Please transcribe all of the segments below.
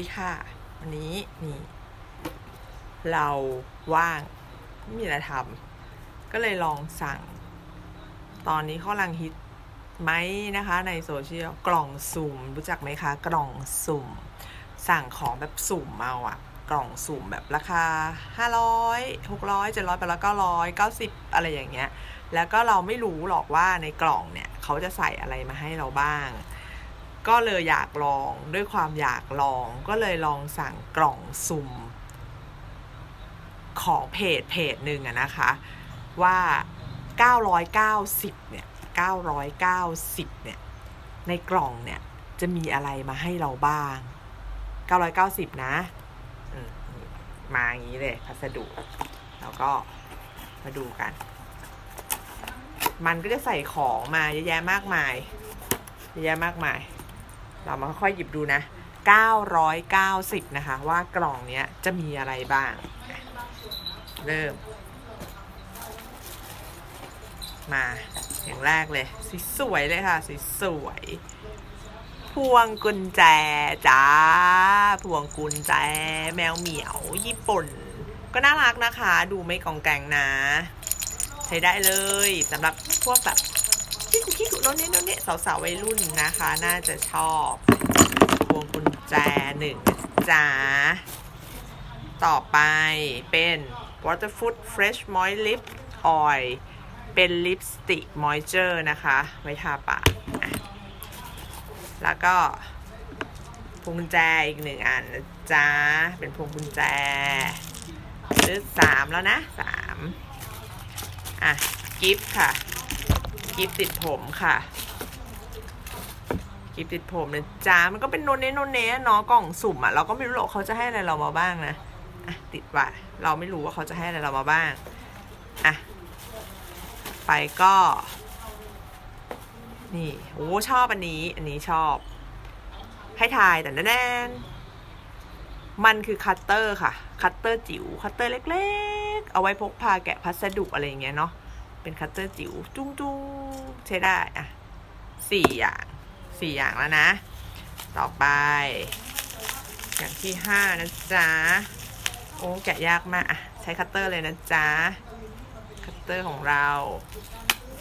ดีค่ะ วันนี้นี่ เราว่างไม่มีอะไรทำก็เลยลองสั่ง ตอนนี้เขากำลังฮิตไหมนะคะ ในโซเชียลกล่องสุ่ม รู้จักไหมคะ กล่องสุ่ม สั่งของแบบสุ่มเอาอะกล่องสุ่มแบบราคา 500 600 700 800 900 90 อะไรอย่างเงี้ย แล้วก็เราไม่รู้หรอกว่าในกล่องเนี่ย เขาจะใส่อะไรมาให้เราบ้าง ก็เลยอยากลองด้วยความอยากลองก็เลยลองสั่งกล่องสุ่ม ของเพจเพจหนึ่งอะนะคะ ว่า 990 เนี่ย 990 เนี่ย ในกล่องเนี่ย จะมีอะไรมาให้เราบ้าง 990 นะมาอย่างนี้เลยพัสดุ แล้วก็มาดูกัน มันก็จะใส่ของมาเยอะแยะมากมายเยอะแยะมากมาย เรามาค่อยๆหยิบดูนะ 990 นะคะ ว่ากล่องเนี้ยจะมีอะไรบ้าง เริ่ม มาอย่างแรกเลยสีสวยเลยค่ะสีสวย พวงกุญแจจ้า พวงกุญแจ แมวเหมียว ญี่ปุ่น ก็น่ารักนะคะ ดูไม่กองแกงนะ ใช้ได้เลยสำหรับพวกแบบ ที่คุกกี้กุโน่นนี่โน่นนี่สาวๆวัยรุ่นนะคะ น่าจะชอบพวงกุญแจหนึ่งจ้าต่อไปเป็น Waterfoot Fresh Moist Lip Oil เป็นลิปสติกมอยเจอร์นะคะ ไว้ทาปากแล้วก็พวงกุญแจอีกหนึ่งอันนะจ๊ะ เป็นพวงกุญแจซื้อสามแล้วนะสามอะ กิฟต์ค่ะ กิฟต์ติดผมค่ะกิฟต์ติดผมนะจ๊ะมันก็เป็นโนเนโนเนเนาะกล่องสุ่มอะเราก็ไม่รู้หรอกเขาจะให้อะไรเรามาบ้างนะอะติดว่ะเราไม่รู้ว่าเขาจะให้อะไรเรามาบ้างอะไปก็ นี่โอ้ชอบอันนี้ อันนี้ชอบ ให้ทายแต่แน่นมันคือคัตเตอร์ค่ะ คัตเตอร์จิ๋วคัตเตอร์เล็ก ๆ เอาไว้พกพาแกะพัสดุอะไรอย่างเงี้ยเนาะเป็นคัตเตอร์จิ๋วจุ้งจุง ใช้ได้อะสี่อย่างสี่อย่างแล้วนะ ต่อไป อย่างที่ห้านะจ๊ะโอ้แกะยากมากอะใช้คัตเตอร์เลยนะจ๊ะคัตเตอร์ของเรา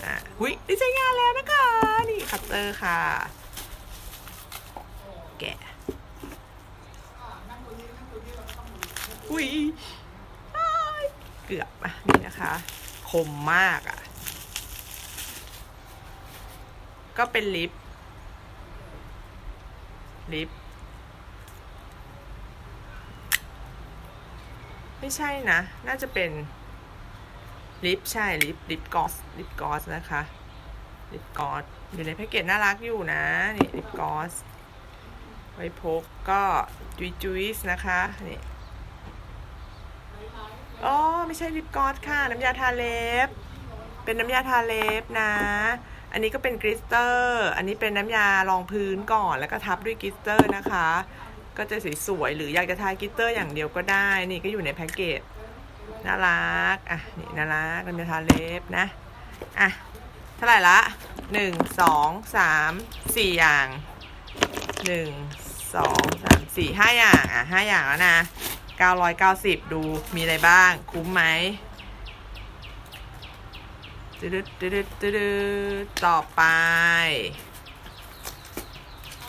อะหุยได้ใช้งานแล้วนะคะ นี่คัตเตอร์ค่ะ แกะหุยอ้ยเกือบอะนี่นะคะ คมมากอะ ก็เป็นลิป ลิป ไม่ใช่นะ น่าจะเป็น ลิป ใช่ ลิป ลิปกอส ลิปกอสนะคะ ลิปกอส อยู่ในแพ็กเกจน่ารักอยู่นะ นี่ ลิปกอส ไว้พกก็จุยจุยส์นะคะ นี่อ๋อ ไม่ใช่ลิปกอสค่ะ น้ำยาทาเล็บ เป็นน้ำยาทาเล็บนะ อันนี้ก็เป็นกริสเตอร์ อันนี้เป็นน้ำยารองพื้นก่อนแล้วก็ทับด้วยกริสเตอร์นะคะ ก็จะสวยๆหรืออยากจะทากริสเตอร์อย่างเดียวก็ได้ นี่ก็อยู่ในแพ็กเกจน่ารัก อะ นี่น่ารักน้ำยาทาเล็บนะ อะ เท่าไหร่ละหนึ่งสองสามสี่อย่างหนึ่งสองสามสี่ห้าอย่าง อะห้าอย่างแล้วนะเก้าร้อยเก้าสิบดูมีอะไรบ้าง คุ้มไหม ตึ๊ดตึ๊ดตึ๊ดตึ๊ดต่อไป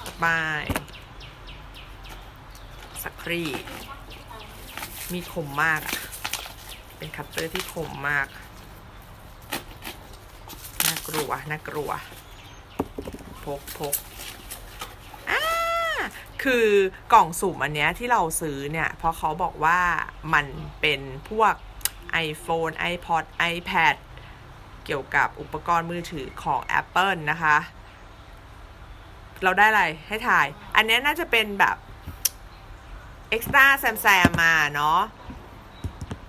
ต่อไป สักครีมีคมมาก เป็นคัตเตอร์ที่คมมาก น่ากลัว น่ากลัว พกพกอ่าคือกล่องสุ่มอันเนี้ยที่เราซื้อเนี่ย เพราะเขาบอกว่ามันเป็นพวก iPhone iPod iPad เกี่ยวกับอุปกรณ์มือถือของ Apple นะคะ เราได้อะไรให้ถ่าย อันนี้น่าจะเป็นแบบเอ็กซ์ตร้าแซมแซมมาเนาะ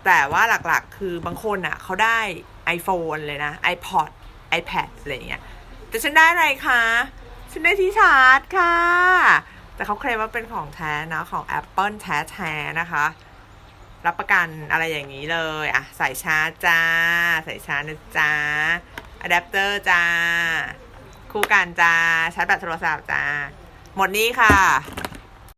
แต่ว่าหลักๆ คือบางคนอะเขาได้ iPhone เลยนะ iPod iPad อะไรเงี้ยแต่ฉันได้อะไรคะ ฉันได้ที่ชาร์จค่ะ แต่เขาเคลมว่าเป็นของแท้นะ ของ Apple แท้ๆนะคะ รับประกันอะไรอย่างนี้เลยอะใส่ชาร์จจ้าใส่ชาร์จนะจ้าอะแดปเตอร์จ้า คู่กันจ้าชาร์จแบตโทรศัพท์จ้า หมดนี้ค่ะ